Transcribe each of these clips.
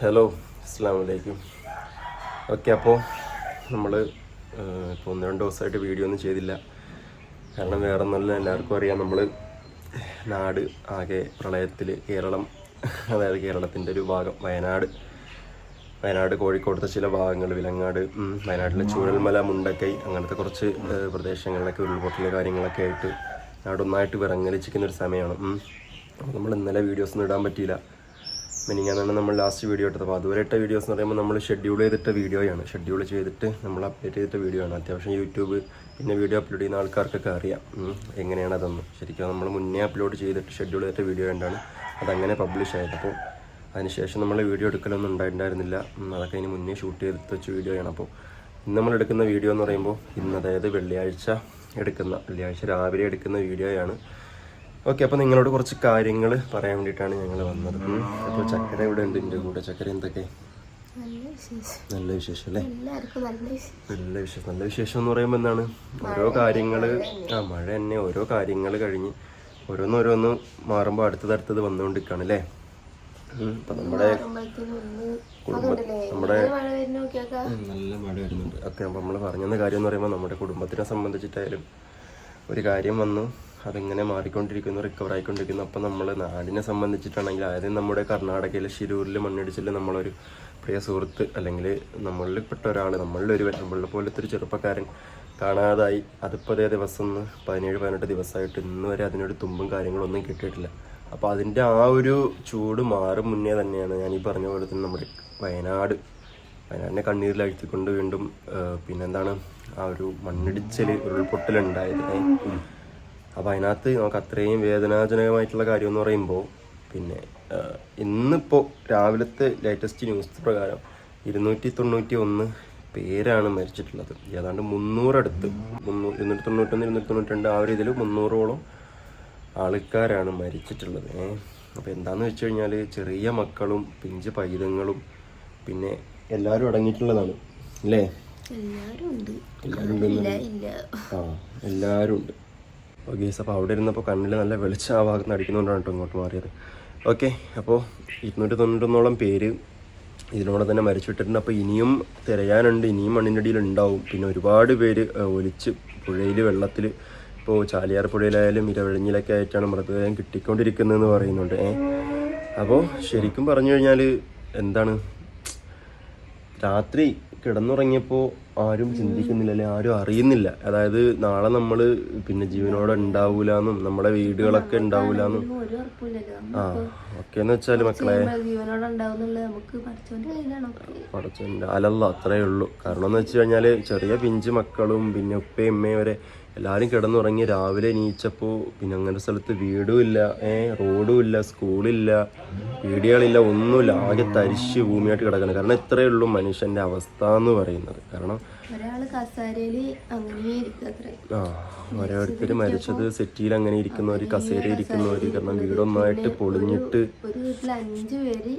Hello അസ്സാം വലൈക്കും okay അപ്പോൾ നമ്മൾ ഇപ്പോൾ ഒന്ന് രണ്ട് ദിവസമായിട്ട് വീഡിയോ ഒന്നും ചെയ്തില്ല. കാരണം വേറെ ഒന്നുമല്ല എല്ലാവർക്കും അറിയാം നമ്മൾ നാട് ആകെ പ്രളയത്തിൽ കേരളം അതായത് കേരളത്തിന്റെ ഒരു ഭാഗം വയനാട്. വയനാട് കോഴിക്കോടത്തെ ചില ഭാഗങ്ങൾ വിലങ്ങാട് വയനാട്ടിലെ ചൂരൽമല മുണ്ടക്കൈ അങ്ങനത്തെ കുറച്ച് പ്രദേശങ്ങളിലൊക്കെ ഉരുൾപൊട്ടൽ കാര്യങ്ങളൊക്കെ ആയിട്ട് നാടൊന്നായിട്ട് വിറങ്ങലിച്ചിരിക്കുന്ന ഒരു സമയമാണ്. നമ്മൾ ഇന്നലെ വീഡിയോസ് ഒന്നും ഇടാൻ പറ്റിയില്ല. മിനിങ്ങാന്നാണ് നമ്മൾ ലാസ്റ്റ് വീഡിയോ ഇട്ടത്. അപ്പോൾ അതുവരെ ഇട്ട വീഡിയോസ് എന്ന് പറയുമ്പോൾ നമ്മൾ ഷെഡ്യൂൾ ചെയ്തിട്ട വീഡിയോയാണ് ഷെഡ്യൂൾ ചെയ്തിട്ട് നമ്മൾ അപ്ഡേറ്റ് ചെയ്തിട്ട വീഡിയോ ആണ്. അത്യാവശ്യം യൂട്യൂബ് പിന്നെ വീഡിയോ അപ്ലോഡ് ചെയ്യുന്ന ആൾക്കാർക്കൊക്കെ അറിയാം. എങ്ങനെയാണ് അതൊന്നും. ശരിക്കും നമ്മൾ മുന്നേ അപ്ലോഡ് ചെയ്തിട്ട് ഷെഡ്യൂൾ ചെയ്തിട്ട വീഡിയോ ഉണ്ടാണ് അതങ്ങനെ പബ്ലിഷ് ആയത്. അപ്പോൾ അതിനുശേഷം നമ്മൾ വീഡിയോ എടുക്കലൊന്നും ഉണ്ടായിട്ടുണ്ടായിരുന്നില്ല. അതൊക്കെ അതിന് മുന്നേ ഷൂട്ട് ചെയ്തിട്ട് വെച്ച വീഡിയോയാണ് അപ്പോൾ ഇന്ന് നമ്മൾ എടുക്കുന്ന വീഡിയോ എന്ന് പറയുമ്പോൾ ഇന്ന് അതായത് വെള്ളിയാഴ്ച എടുക്കുന്ന വെള്ളിയാഴ്ച രാവിലെ എടുക്കുന്ന വീഡിയോയാണ് ഓക്കെ അപ്പോൾ നിങ്ങളോട് കുറച്ച് കാര്യങ്ങൾ പറയാൻ വേണ്ടിയിട്ടാണ് ഞങ്ങൾ വന്നത്. അപ്പോൾ ചക്കര ഇവിടെ ഉണ്ട് എന്റെ കൂടെ. ചക്കര എന്തൊക്കെ? നല്ല വിശേഷം. അല്ലേ? നല്ല വിശേഷം. നല്ല വിശേഷം. എന്ന് പറയുമ്പോൾ എന്താണ്? ഓരോ കാര്യങ്ങൾ ആ മഴ തന്നെ. ഓരോ കാര്യങ്ങൾ കഴിഞ്ഞ് ഓരോന്നോരോന്ന് മാറുമ്പോൾ അടുത്തത് അടുത്തത് വന്നുകൊണ്ടിരിക്കുകയാണ് അല്ലേ? അപ്പൊ അപ്പം നമ്മുടെ നമ്മുടെ നല്ല മഴ വരുന്നുണ്ട്. ഒക്കെ അപ്പോൾ നമ്മൾ പറഞ്ഞെന്ന കാര്യം എന്ന് പറയുമ്പോൾ നമ്മുടെ കുടുംബത്തിനെ സംബന്ധിച്ചിട്ടായാലും ഒരു കാര്യം വന്നു. അതിങ്ങനെ മാറിക്കൊണ്ടിരിക്കുന്നു റിക്കവർ ആയിക്കൊണ്ടിരിക്കുന്നു. അപ്പം നമ്മൾ നാടിനെ സംബന്ധിച്ചിട്ടാണെങ്കിൽ ആദ്യം നമ്മുടെ കർണാടകയിലെ ഷിരൂരിൽ മണ്ണിടിച്ചിൽ നമ്മളൊരു പ്രിയ സുഹൃത്ത് അല്ലെങ്കിൽ നമ്മളിൽ പെട്ട ഒരാൾ നമ്മളിൽ ഒരു നമ്മളുടെ പോലത്തെ ഒരു ചെറുപ്പക്കാരൻ കാണാതായി. അതിപ്പോൾ അതേ ദിവസം പതിനേഴ് പതിനെട്ട് ദിവസമായിട്ട് ഇന്ന് വരെ അതിനൊരു തുമ്പും കാര്യങ്ങളൊന്നും കിട്ടിയിട്ടില്ല. അപ്പോൾ അതിന്റെ ആ ഒരു ചൂട് മാറും മുന്നേ തന്നെയാണ് ഞാൻ ഈ പറഞ്ഞ പോലെ തന്നെ നമ്മുടെ വയനാട്. വയനാടിനെ കണ്ണീരിലഴ്ത്തിക്കൊണ്ട് വീണ്ടും പിന്നെന്താണ് ആ ഒരു മണ്ണിടിച്ചൽ ഉരുൾപൊട്ടലുണ്ടായത്. അപ്പോൾ അതിനകത്ത് നമുക്ക് അത്രയും വേദനാജനകമായിട്ടുള്ള കാര്യം എന്ന് പറയുമ്പോൾ പിന്നെ ഇന്നിപ്പോൾ രാവിലത്തെ ലേറ്റസ്റ്റ് ന്യൂസ് പ്രകാരം ഇരുന്നൂറ്റി തൊണ്ണൂറ്റി ഒന്ന് പേരാണ് മരിച്ചിട്ടുള്ളത്. ഏതാണ്ട് മുന്നൂറടുത്ത്. മുന്നൂറ് ഇരുന്നൂറ്റി തൊണ്ണൂറ്റൊന്ന് ഇരുന്നൂറ്റി തൊണ്ണൂറ്റി രണ്ട് ആ ഒരു ഇതിൽ മുന്നൂറോളം ആൾക്കാരാണ് മരിച്ചിട്ടുള്ളത്. അപ്പോൾ എന്താണെന്ന് വെച്ച് കഴിഞ്ഞാൽ ചെറിയ മക്കളും പിഞ്ച് പൈതങ്ങളും പിന്നെ എല്ലാവരും അടങ്ങിയിട്ടുള്ളതാണ്. അല്ലേ? എല്ലാവരും ഉണ്ട് ആ എല്ലാവരും ഉണ്ട് ഓക്കെ അപ്പോൾ അവിടെ ഇരുന്നപ്പോൾ കണ്ണിൽ നല്ല വെളിച്ചം ആ ഭാഗത്ത് നിന്ന് അടിക്കുന്നുകൊണ്ടാണ് കേട്ടോ ഇങ്ങോട്ട് മാറിയത്. ഓക്കെ അപ്പോൾ ഇരുന്നൂറ്റി തൊണ്ണൂറ്റൊന്നോളം പേര് ഇതിനോടെ തന്നെ മരിച്ചിട്ടിട്ടുണ്ട് അപ്പോൾ ഇനിയും തിരയാനുണ്ട് ഇനിയും മണ്ണിന്റെ അടിയിൽ ഉണ്ടാവും പിന്നെ ഒരുപാട് പേര് ഒലിച്ച് പുഴയിൽ വെള്ളത്തിൽ ഇപ്പോൾ ചാലിയാർ പുഴയിലായാലും ഇരവിഴഞ്ഞിലൊക്കെ ആയിട്ടാണ് മൃതദേഹം കിട്ടിക്കൊണ്ടിരിക്കുന്നതെന്ന് പറയുന്നുണ്ട്. അപ്പോൾ ശരിക്കും പറഞ്ഞു കഴിഞ്ഞാൽ എന്താണ് രാത്രി കിടന്നുറങ്ങിയപ്പോൾ ആരും ചിന്തിക്കുന്നില്ല അല്ലെ ആരും അറിയുന്നില്ല. അതായത് നാളെ നമ്മൾ പിന്നെ ജീവനോടെ ഉണ്ടാവൂലെന്നും നമ്മുടെ വീടുകളൊക്കെ ഉണ്ടാവൂല എന്നും ഒരു ഉറപ്പില്ലല്ലോ ആ ഒക്കെ എന്ന് വെച്ചാൽ മക്കളെ. അല്ലല്ലോ പടച്ചോന്റെ അലല്ല അത്രയേ ഉള്ളൂ. കാരണം എന്ന് വെച്ച് കഴിഞ്ഞാൽ ചെറിയ പിഞ്ച് മക്കളും പിന്നെ ഉപ്പയും ഉമ്മയും വരെ എല്ലാവരും കിടന്നുറങ്ങി രാവിലെ എണീച്ചപ്പോൾ പിന്നെ അങ്ങനെ സ്ഥലത്ത് വീടും ഇല്ല. ഏ റോഡും ഇല്ല സ്കൂളില്ല വീടുകളില്ല ഒന്നുമില്ല. ആകെ തരിശ് ഭൂമിയായിട്ട് കിടക്കണം. കാരണം ഇത്രയേ ഉള്ളൂ മനുഷ്യന്റെ അവസ്ഥ എന്ന് പറയുന്നത്. കാരണം ആ ഓരോരുത്തർ മരിച്ചത് സെറ്റിയിൽ അങ്ങനെ ഇരിക്കുന്നവർ കസേര ഇരിക്കുന്നവർ കാരണം വീടൊന്നായിട്ട് പൊളിഞ്ഞിട്ട് അഞ്ചു പേര്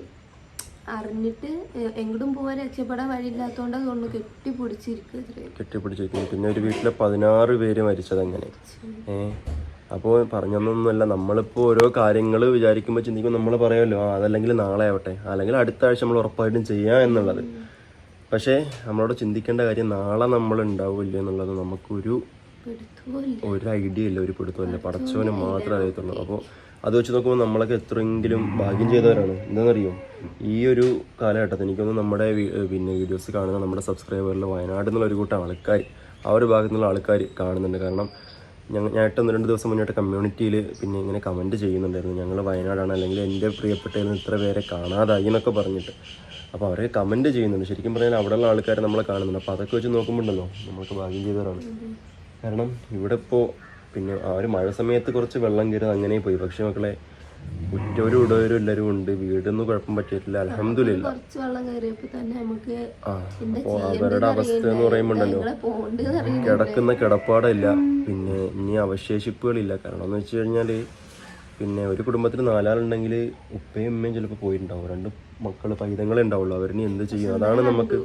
അറിഞ്ഞിട്ട് എങ്ങോട്ടും പോവാൻ രക്ഷപ്പെടാൻ വഴിയില്ലാത്തതുകൊണ്ട് അതുകൊണ്ട് കെട്ടിപ്പിടിച്ചിരിക്കും കെട്ടിപ്പിടിച്ചിരിക്കുന്നു പിന്നെ ഒരു വീട്ടിലെ പതിനാറ് പേര് മരിച്ചത് അങ്ങനെ. ഏ? അപ്പോൾ പറഞ്ഞൊന്നൊന്നുമല്ല നമ്മളിപ്പോൾ ഓരോ കാര്യങ്ങൾ വിചാരിക്കുമ്പോൾ ചിന്തിക്കുമ്പോൾ നമ്മൾ പറയുമല്ലോ ആ അതല്ലെങ്കിൽ നാളെ ആവട്ടെ അല്ലെങ്കിൽ അടുത്ത ആഴ്ച നമ്മൾ ഉറപ്പായിട്ടും ചെയ്യാം എന്നുള്ളത്. പക്ഷേ നമ്മളോട് ചിന്തിക്കേണ്ട കാര്യം നാളെ നമ്മൾ ഉണ്ടാവില്ല എന്നുള്ളത് നമുക്കൊരു ഒരു ഐഡിയ ഇല്ല ഒരു പിടുത്തമില്ല പടച്ചവന് മാത്രമേ അറിയത്തുള്ളൂ. അപ്പോൾ അത് വെച്ച് നോക്കുമ്പോൾ നമ്മളൊക്കെ എത്രയെങ്കിലും ഭാഗ്യം ചെയ്തവരാണ്. എന്താണെന്നറിയോ? ഈ ഒരു കാലഘട്ടത്തിൽ എനിക്കൊന്ന് നമ്മുടെ പിന്നെ വീഡിയോസ് കാണുന്ന നമ്മുടെ സബ്സ്ക്രൈബറിൽ വയനാട് എന്നുള്ള ഒരു കൂട്ടം ആൾക്കാർ ആ ഒരു ഭാഗത്തു നിന്നുള്ള ആൾക്കാർ കാണുന്നുണ്ട്. കാരണം ഞങ്ങൾ ഞാൻ ഒന്ന് രണ്ട് ദിവസം മുന്നോട്ട് കമ്മ്യൂണിറ്റിയിൽ പിന്നെ ഇങ്ങനെ കമന്റ് ചെയ്യുന്നുണ്ടായിരുന്നു. ഞങ്ങൾ വയനാടാണ് അല്ലെങ്കിൽ എന്റെ പ്രിയപ്പെട്ടതിൽ ഇത്ര പേരെ കാണാതായി എന്നൊക്കെ പറഞ്ഞിട്ട്. അപ്പോൾ അവരെ കമന്റ് ചെയ്യുന്നുണ്ട്. ശരിക്കും പറഞ്ഞാൽ അവിടെയുള്ള ആൾക്കാരെ നമ്മളെ കാണുന്നുണ്ട്. അപ്പോൾ അതൊക്കെ വെച്ച് നോക്കുമ്പോണ്ടല്ലോ നമ്മൾക്ക് ഭാഗ്യം ചെയ്തവരാണ്. കാരണം ഇവിടെ ഇപ്പോൾ പിന്നെ ആ ഒരു മഴ സമയത്ത് കുറച്ച് വെള്ളം കയറി അങ്ങനെ പോയി. പക്ഷേ മക്കളെ ഉറ്റവരും ഇടവരും എല്ലാവരും ഉണ്ട്. വീടൊന്നും കുഴപ്പം പറ്റിയിട്ടില്ല. അലഹമില്ല അപ്പോൾ അവരുടെ അവസ്ഥ എന്ന് പറയുമ്പോണ്ടല്ലോ കിടക്കുന്ന കിടപ്പാടില്ല. പിന്നെ ഇനി അവശേഷിപ്പുകളില്ല. കാരണം എന്ന് വെച്ച് കഴിഞ്ഞാൽ പിന്നെ ഒരു കുടുംബത്തിൽ നാലാളുണ്ടെങ്കിൽ ഉപ്പയും ഉമ്മയും ചിലപ്പോൾ പോയിട്ടുണ്ടാവും. രണ്ട് മക്കൾ പൈതങ്ങളെ ഉണ്ടാവുള്ളൂ. അവരിനി എന്ത് ചെയ്യും? അതാണ് നമുക്ക്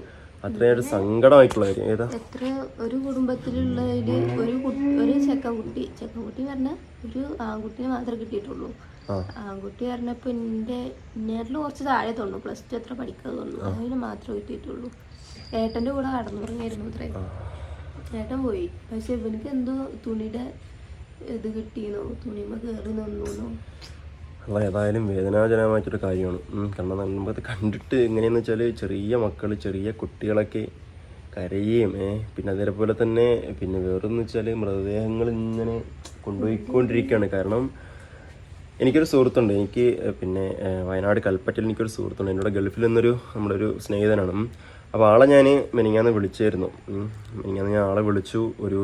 അത്രയൊരു സങ്കടമായിട്ടുള്ള കാര്യം. ഏതാ? എത്ര ഒരു കുടുംബത്തിലുള്ളതിൽ ഒരു ഒരു ചെക്കൻകുട്ടി. ചെക്കൻകുട്ടി പറഞ്ഞ ഒരു ആൺകുട്ടിയെ മാത്രമേ കിട്ടിയിട്ടുള്ളൂ. ആൺകുട്ടി പറഞ്ഞപ്പോ എന്റെ നേരിൽ കുറച്ച് താഴെ തോന്നുന്നു. പ്ലസ് ടു എത്ര പഠിക്കാതെ തോന്നുന്നു. അതിന് മാത്രമേ കിട്ടിയിട്ടുള്ളൂ. ഏട്ടന്റെ കൂടെ കടന്നുറങ്ങിയായിരുന്നു അത്രേ. ഏട്ടൻ പോയി. പക്ഷെ ഇവനക്ക് എന്തോ തുണിയുടെ ഇത് കിട്ടിയെന്നോ തുണിമ കയറി നിന്നു അല്ല ഏതായാലും വേദനാജനകമായിട്ടൊരു കാര്യമാണ്. കാരണം നമുക്കത് കണ്ടിട്ട് എങ്ങനെയെന്ന് വെച്ചാൽ ചെറിയ മക്കൾ ചെറിയ കുട്ടികളൊക്കെ കരയുകയും പിന്നെ അതേപോലെ തന്നെ പിന്നെ വേറൊന്ന് വെച്ചാൽ മൃതദേഹങ്ങൾ ഇങ്ങനെ കൊണ്ടുപോയിക്കൊണ്ടിരിക്കുകയാണ്. കാരണം എനിക്കൊരു സുഹൃത്തുണ്ട്. എനിക്ക് പിന്നെ വയനാട് കൽപ്പറ്റയിൽ എനിക്കൊരു സുഹൃത്തുണ്ട്. എന്നോട് ഗൾഫിൽ നിന്നൊരു നമ്മുടെ ഒരു സ്നേഹിതനാണ്. അപ്പോൾ ആളെ ഞാൻ മെനിങ്ങാന്ന് വിളിച്ചായിരുന്നു. മെനിങ്ങാന്ന് ഞാൻ ആളെ വിളിച്ചു ഒരു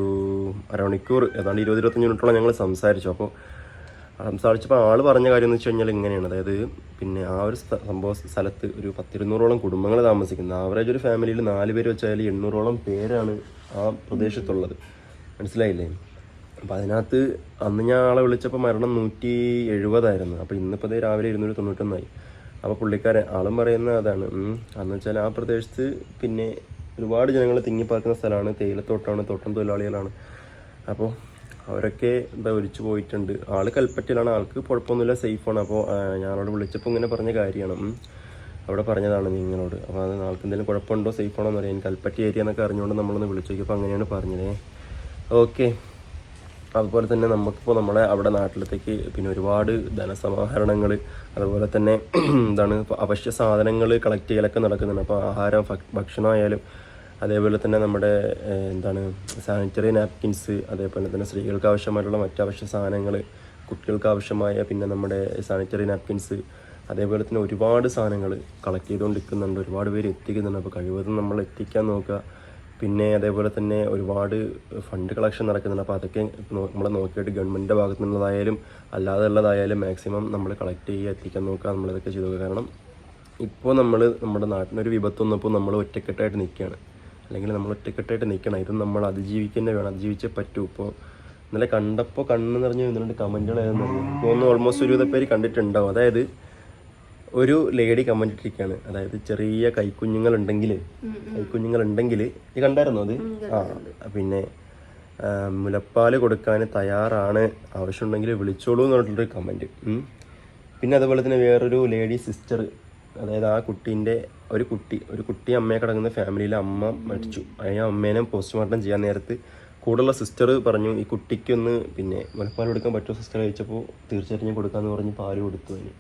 അരമണിക്കൂർ ഏതാണ്ട് ഇരുപത് ഇരുപത്തഞ്ച് മിനിറ്റോളം ഞങ്ങൾ സംസാരിച്ചു. അപ്പോൾ സംസാരിച്ചപ്പോൾ ആൾ പറഞ്ഞ കാര്യം എന്ന് വെച്ച് കഴിഞ്ഞാൽ ഇങ്ങനെയാണ്. അതായത് പിന്നെ ആ ഒരു സംഭവ സ്ഥലത്ത് ഒരു പത്തിരുന്നൂറോളം കുടുംബങ്ങൾ താമസിക്കുന്നത് ആവറേജ് ഒരു ഫാമിലിയിൽ നാല് പേര് വെച്ചാൽ എണ്ണൂറോളം പേരാണ് ആ പ്രദേശത്തുള്ളത്. മനസ്സിലായില്ലേ? അപ്പം അതിനകത്ത് അന്ന് ഞാൻ ആളെ വിളിച്ചപ്പോൾ മരണം നൂറ്റി എഴുപതായിരുന്നു. അപ്പോൾ ഇന്നിപ്പോൾ രാവിലെ ഇരുന്നൂറ്റി തൊണ്ണൂറ്റൊന്നായി. അപ്പോൾ പുള്ളിക്കാരൻ ആളും പറയുന്ന അതാണ് അന്ന് വെച്ചാൽ ആ പ്രദേശത്ത് പിന്നെ ഒരുപാട് ജനങ്ങൾ തിങ്ങിപ്പാർക്കുന്ന സ്ഥലമാണ് തേയിലത്തോട്ടമാണ് തോട്ടം തൊഴിലാളികളാണ്. അപ്പോൾ അവരൊക്കെ എന്താ ഒലിച്ചു പോയിട്ടുണ്ട്. ആൾ കൽപ്പറ്റയിലാണ്. ആൾക്ക് കുഴപ്പമൊന്നുമില്ല. സേഫാണ് അപ്പോൾ ഞാനോട് വിളിച്ചപ്പോൾ ഇങ്ങനെ പറഞ്ഞ കാര്യമാണ്. അവിടെ പറഞ്ഞതാണ് നിങ്ങളോട് അപ്പോൾ അത് ആൾക്ക് എന്തെങ്കിലും കുഴപ്പമുണ്ടോ? സേഫാണോ എന്ന് പറയാം കൽപ്പറ്റ ഏരിയ എന്നൊക്കെ അറിഞ്ഞുകൊണ്ട് നമ്മളൊന്ന് വിളിച്ചു നോക്കിയപ്പോൾ അങ്ങനെയാണ് പറഞ്ഞത്. ഓക്കെ. അതുപോലെ തന്നെ നമുക്കിപ്പോൾ നമ്മുടെ അവിടെ നാട്ടിലത്തേക്ക് പിന്നെ ഒരുപാട് ധനസമാഹരണങ്ങൾ അതുപോലെ തന്നെ എന്താണ് അവശ്യ സാധനങ്ങൾ കളക്ട് ചെയ്യലൊക്കെ നടക്കുന്നുണ്ട്. അപ്പോൾ ആഹാരം ഭക്ഷണമായാലും അതേപോലെ തന്നെ നമ്മുടെ എന്താണ് സാനിറ്ററി നാപ്കിൻസ് അതേപോലെ തന്നെ സ്ത്രീകൾക്ക് ആവശ്യമായിട്ടുള്ള മറ്റു അവശ്യ സാധനങ്ങൾ കുട്ടികൾക്ക് ആവശ്യമായ പിന്നെ നമ്മുടെ സാനിറ്ററി നാപ്കിൻസ് അതേപോലെ തന്നെ ഒരുപാട് സാധനങ്ങൾ കളക്ട് ചെയ്തുകൊണ്ടിരിക്കുന്നുണ്ട്. ഒരുപാട് പേര് എത്തിക്കുന്നുണ്ട്. അപ്പോൾ കഴിവതും നമ്മൾ എത്തിക്കാൻ നോക്കുക. പിന്നെ അതേപോലെ തന്നെ ഒരുപാട് ഫണ്ട് കളക്ഷൻ നടക്കുന്നുണ്ട്. അപ്പോൾ അതൊക്കെ നമ്മൾ നോക്കിയിട്ട് ഗവൺമെന്റിന്റെ ഭാഗത്തു നിന്നുള്ളതായാലും അല്ലാതെ ഉള്ളതായാലും മാക്സിമം നമ്മൾ കളക്ട് ചെയ്യുക എത്തിക്കാൻ നോക്കുക നമ്മളിതൊക്കെ ചെയ്തു കാരണം ഇപ്പോൾ നമ്മൾ നമ്മുടെ നാട്ടിനൊരു വിപത്ത് വന്നപ്പോൾ നമ്മൾ ഒറ്റക്കെട്ടായിട്ട് നിൽക്കുകയാണ്. അല്ലെങ്കിൽ നമ്മൾ ഒറ്റക്കെട്ടായിട്ട് നിൽക്കണം. ഇത് നമ്മൾ അതിജീവിക്കുന്നേ വേണം. അതിജീവിച്ചേ പറ്റൂ. ഇപ്പോൾ ഇന്നലെ കണ്ടപ്പോൾ കണ്ണ് നിറഞ്ഞ് നിന്നിട്ട് അറിയാം തോന്നുന്നു ഓൾമോസ്റ്റ് ഒരുവിധ പേര് കണ്ടിട്ടുണ്ടാവും. അതായത് ഒരു ലേഡി കമന്റ് ഇട്ടിരിക്കുകയാണ്. അതായത് ചെറിയ കൈക്കുഞ്ഞുങ്ങൾ ഉണ്ടെങ്കിൽ കൈക്കുഞ്ഞുങ്ങൾ ഉണ്ടെങ്കിൽ ഇത് കണ്ടായിരുന്നോ അത്? ആ പിന്നെ മുലപ്പാൽ കൊടുക്കാൻ തയ്യാറാണ്. ആവശ്യമുണ്ടെങ്കിൽ വിളിച്ചോളൂ എന്ന് പറഞ്ഞിട്ടൊരു കമന്റ് പിന്നെ അതുപോലെ തന്നെ വേറൊരു ലേഡി സിസ്റ്റർ അതായത് ആ കുട്ടീന്റെ ഒരു കുട്ടി ഒരു കുട്ടി അമ്മയെ കിടക്കുന്ന ഫാമിലിയിലെ അമ്മ മരിച്ചു. അതിന് അമ്മേനെ പോസ്റ്റ്മോർട്ടം ചെയ്യാൻ നേരത്ത് കൂടുള്ള സിസ്റ്റർ പറഞ്ഞു ഈ കുട്ടിക്കൊന്ന് പിന്നെ മുലപ്പാൽ കൊടുക്കാൻ പറ്റുമോ സിസ്റ്റർ കഴിച്ചപ്പോൾ തീർച്ചയായിട്ടും കൊടുക്കാമെന്ന് പറഞ്ഞ് പാൽ കൊടുത്തു അതിന്.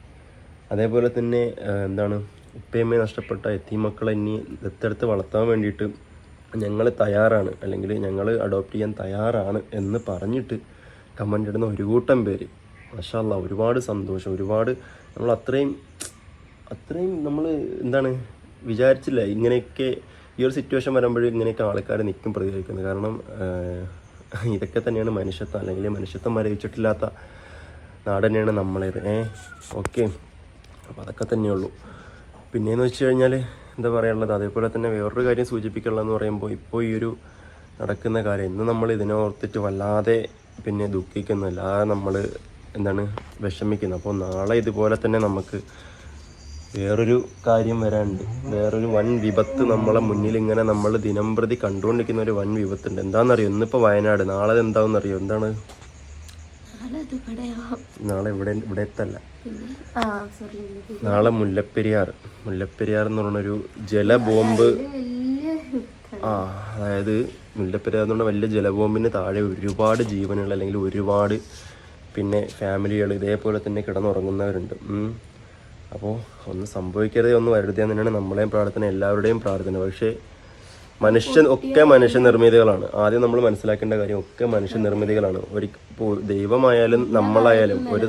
അതേപോലെ തന്നെ എന്താണ് ഉപ്പയമ്മയെ നഷ്ടപ്പെട്ട എത്തി മക്കളെ ഇനി ദത്തെടുത്ത് വളർത്താൻ വേണ്ടിയിട്ട് ഞങ്ങൾ തയ്യാറാണ്. അല്ലെങ്കിൽ ഞങ്ങൾ അഡോപ്റ്റ് ചെയ്യാൻ തയ്യാറാണ് എന്ന് പറഞ്ഞിട്ട് കമന്റ് ഇടുന്ന ഒരു കൂട്ടം പേര്. മഷാല്ല ഒരുപാട് സന്തോഷം. ഒരുപാട് നമ്മൾ അത്രയും അത്രയും നമ്മൾ എന്താണ് വിചാരിച്ചില്ല ഇങ്ങനെയൊക്കെ ഈ ഒരു സിറ്റുവേഷൻ വരുമ്പോഴും ഇങ്ങനെയൊക്കെ ആൾക്കാർ നിൽക്കും പ്രതികരിക്കുന്നത്. കാരണം ഇതൊക്കെ തന്നെയാണ് മനുഷ്യത്വം. അല്ലെങ്കിൽ മനുഷ്യത്വം മരവിച്ചിട്ടില്ലാത്ത നാട് തന്നെയാണ് നമ്മളേത്. ഏ ഓക്കെ. അപ്പോൾ അതൊക്കെ തന്നെയുള്ളൂ. പിന്നെയെന്ന് വെച്ച് കഴിഞ്ഞാൽ എന്താ പറയാനുള്ളത്? അതേപോലെ തന്നെ വേറൊരു കാര്യം സൂചിപ്പിക്കാനുള്ളതെന്ന് പറയുമ്പോൾ ഇപ്പോൾ ഈ ഒരു നടക്കുന്ന കാര്യം ഇന്ന് നമ്മൾ ഇതിനെ ഓർത്തിട്ട് വല്ലാതെ പിന്നെ ദുഃഖിക്കുന്നില്ല നമ്മൾ എന്താണ് വിഷമിക്കുന്നത്. അപ്പോൾ നാളെ ഇതുപോലെ തന്നെ നമുക്ക് വേറൊരു കാര്യം വരാനുണ്ട്. വേറൊരു വൻ വിപത്ത് നമ്മളെ മുന്നിൽ ഇങ്ങനെ നമ്മൾ ദിനം പ്രതി കണ്ടുകൊണ്ടിരിക്കുന്ന ഒരു വൻ വിപത്തുണ്ട്. എന്താണെന്നറിയോ? ഇന്നിപ്പോൾ വയനാട്. നാളെ എന്താണെന്നറിയോ? എന്താണ്? നാളെ ഇവിടെ ഇവിടെ എത്തല്ല. നാളെ മുല്ലപ്പെരിയാർ. മുല്ലപ്പെരിയാർ എന്ന് പറഞ്ഞൊരു ജലബോംബ് ആ അതായത് മുല്ലപ്പെരിയാർ എന്ന് പറഞ്ഞ വലിയ ജലബോംബിന് താഴെ ഒരുപാട് ജീവനുകൾ അല്ലെങ്കിൽ ഒരുപാട് പിന്നെ ഫാമിലികൾ ഇതേപോലെ തന്നെ കിടന്നുറങ്ങുന്നവരുണ്ട്. അപ്പോൾ ഒന്നും സംഭവിക്കരുതേ ഒന്ന് വരരുതേ തന്നെയാണ് നമ്മളെയും പ്രാർത്ഥന എല്ലാവരുടെയും പ്രാർത്ഥന. പക്ഷേ മനുഷ്യൻ ഒക്കെ മനുഷ്യ നിർമ്മിതികളാണ് ആദ്യം നമ്മൾ മനസ്സിലാക്കേണ്ട കാര്യം ഒക്കെ മനുഷ്യ നിർമ്മിതികളാണ് ഒരു ഇപ്പോൾ ദൈവമായാലും നമ്മളായാലും ഒരു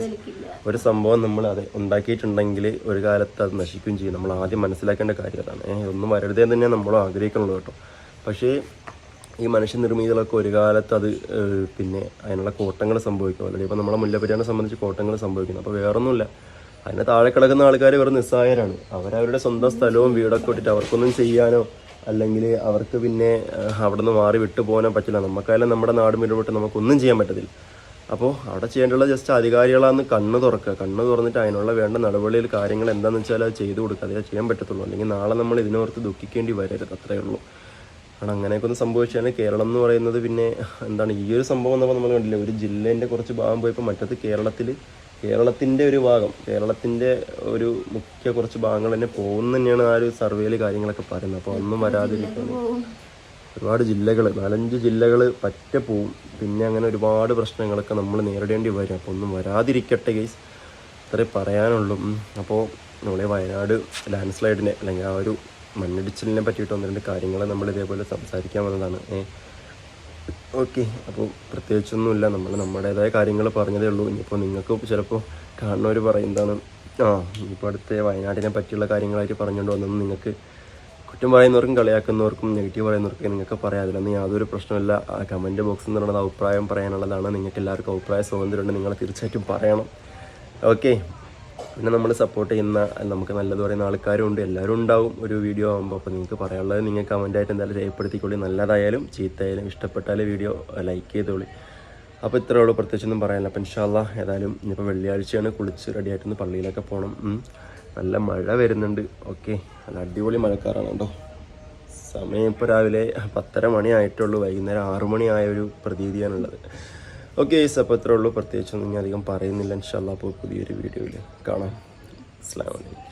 ഒരു സംഭവം നമ്മൾ അത് ഉണ്ടാക്കിയിട്ടുണ്ടെങ്കിൽ ഒരു കാലത്ത് അത് നശിക്കുകയും ചെയ്യും. നമ്മൾ ആദ്യം മനസ്സിലാക്കേണ്ട കാര്യം അതാണ്. ഏഹ് ഒന്നും വരരുതേ തന്നെ നമ്മൾ ആഗ്രഹിക്കുന്നുള്ളൂ കേട്ടോ. പക്ഷേ ഈ മനുഷ്യ നിർമ്മിതികളൊക്കെ ഒരു കാലത്ത് അത് പിന്നെ അതിനുള്ള കോട്ടങ്ങൾ സംഭവിക്കും. അല്ലെങ്കിൽ ഇപ്പോൾ നമ്മളെ മുല്ലപ്പെരിയാനെ സംബന്ധിച്ച് കോട്ടങ്ങൾ സംഭവിക്കുന്നു. അപ്പോൾ വേറൊന്നുമില്ല. അതിന് താഴെ കിടക്കുന്ന ആൾക്കാർ വെറും നിസ്സഹായരാണ് അവരവരുടെ സ്വന്തം സ്ഥലവും വീടൊക്കെ ഇട്ടിട്ട് അവർക്കൊന്നും ചെയ്യാനോ അല്ലെങ്കിൽ അവർക്ക് പിന്നെ അവിടെ നിന്ന് മാറി വിട്ടു പോകാനോ പറ്റില്ല. നമുക്കായാലും നമ്മുടെ നാട് മുന്നോട്ട് നമുക്കൊന്നും ചെയ്യാൻ പറ്റത്തില്ല. അപ്പോൾ അവിടെ ചെയ്യേണ്ടുള്ള ജസ്റ്റ് അധികാരികളാന്ന് കണ്ണ് തുറക്കുക. കണ്ണ് തുറന്നിട്ട് അതിനുള്ള വേണ്ട നടപടിയിൽ കാര്യങ്ങൾ എന്താണെന്ന് വെച്ചാൽ അത് ചെയ്തു കൊടുക്കുക. അതേ ചെയ്യാൻ പറ്റത്തുള്ളൂ. അല്ലെങ്കിൽ നാളെ നമ്മൾ ഇതിനോർത്ത് ദുഃഖിക്കേണ്ടി വരരുത്. അത്രയേ ഉള്ളൂ. കാരണം അങ്ങനെയൊക്കെ ഒന്ന് സംഭവിച്ചാൽ കേരളം എന്ന് പറയുന്നത് പിന്നെ എന്താണ് ഈ ഒരു സംഭവം എന്നപ്പോൾ നമ്മൾ കണ്ടില്ല? ഒരു ജില്ലേന്റെ കുറച്ച് ഭാഗം പോയപ്പോൾ മറ്റത് കേരളത്തിൽ കേരളത്തിന്റെ ഒരു ഭാഗം കേരളത്തിന്റെ ഒരു മുഖ്യ കുറച്ച് ഭാഗങ്ങൾ തന്നെ പോകുന്ന തന്നെയാണ് ആ ഒരു സർവേയിൽ കാര്യങ്ങളൊക്കെ പറയുന്നത്. അപ്പോൾ ഒന്നും വരാതിരിക്കാൻ ഒരുപാട് ജില്ലകൾ നാലഞ്ച് ജില്ലകൾ പറ്റ പോവും. പിന്നെ അങ്ങനെ ഒരുപാട് പ്രശ്നങ്ങളൊക്കെ നമ്മൾ നേരിടേണ്ടി വരും. അപ്പോൾ ഒന്നും വരാതിരിക്കട്ടെ ഗൈസ് അത്രേ പറയാനുള്ളൂ. അപ്പോൾ നമ്മളെ വയനാട് ലാൻഡ് സ്ലൈഡിനെ അല്ലെങ്കിൽ ആ ഒരു മണ്ണിടിച്ചിലിനെ പറ്റിയിട്ട് ഒന്ന് രണ്ട് കാര്യങ്ങൾ നമ്മൾ ഇതേപോലെ സംസാരിക്കാൻ വന്നതാണ്. ഏ ഓക്കെ അപ്പോൾ പ്രത്യേകിച്ചൊന്നുമില്ല. നമ്മൾ നമ്മുടേതായ കാര്യങ്ങൾ പറഞ്ഞതേ ഉള്ളൂ. ഇനിയിപ്പോൾ നിങ്ങൾക്ക് ചിലപ്പോൾ കാണുന്നവർ പറയുന്നതാണ് ആ ഇനിയിപ്പോൾ അടുത്ത വയനാടിനെ പറ്റിയുള്ള കാര്യങ്ങളായിട്ട് പറഞ്ഞുകൊണ്ട് വന്നത് നിങ്ങൾക്ക് കുറ്റം പറയുന്നവർക്കും കളിയാക്കുന്നവർക്കും നെഗറ്റീവ് പറയുന്നവർക്കും നിങ്ങൾക്ക് പറയാം. അതിലൊന്നും യാതൊരു പ്രശ്നമില്ല ആ കമന്റ് ബോക്സ് എന്ന് പറയുന്നത് അഭിപ്രായം പറയാനുള്ളതാണ്. നിങ്ങൾക്ക് എല്ലാവർക്കും അഭിപ്രായ സ്വാതന്ത്ര്യമുണ്ട്. നിങ്ങൾ തീർച്ചയായിട്ടും പറയണം. ഓക്കെ പിന്നെ നമ്മൾ സപ്പോർട്ട് ചെയ്യുന്ന നമുക്ക് നല്ലത് പറയുന്ന ആൾക്കാരും ഉണ്ട് എല്ലാവരും ഉണ്ടാവും. ഒരു വീഡിയോ ആകുമ്പോൾ അപ്പോൾ നിങ്ങൾക്ക് പറയാനുള്ളത് നിങ്ങൾ കമന്റായിട്ട് എന്തായാലും രേഖപ്പെടുത്തിക്കൊള്ളി നല്ലതായാലും ചീത്തയായാലും ഇഷ്ടപ്പെട്ടാലും വീഡിയോ ലൈക്ക് ചെയ്തോളി. അപ്പോൾ ഇത്രേ ഉള്ളൂ. പ്രത്യേകിച്ചൊന്നും പറയാനില്ല. അപ്പം ഇൻഷാല്ല ഏതായാലും ഇനിയിപ്പോൾ വെള്ളിയാഴ്ചയാണ്. കുളിച്ച് റെഡിയായിട്ടൊന്ന് പള്ളിയിലൊക്കെ പോകണം നല്ല മഴ വരുന്നുണ്ട്. ഓക്കെ നല്ല അടിപൊളി മഴക്കാറാണ് കേട്ടോ. സമയം ഇപ്പോൾ രാവിലെ പത്തര മണി ആയിട്ടുള്ളൂ. വൈകുന്നേരം ആറു ആയ ഒരു പ്രതീതിയാണുള്ളത്. ഓക്കെ അപ്പോൾ ഇത്രേ ഉള്ളൂ. പ്രത്യേകിച്ചൊന്നും ഞാൻ അധികം പറയുന്നില്ല. ഇൻഷാല്ലാ അപ്പോൾ പുതിയൊരു വീഡിയോയിൽ കാണാം. അസ്സാം വലൈക്കും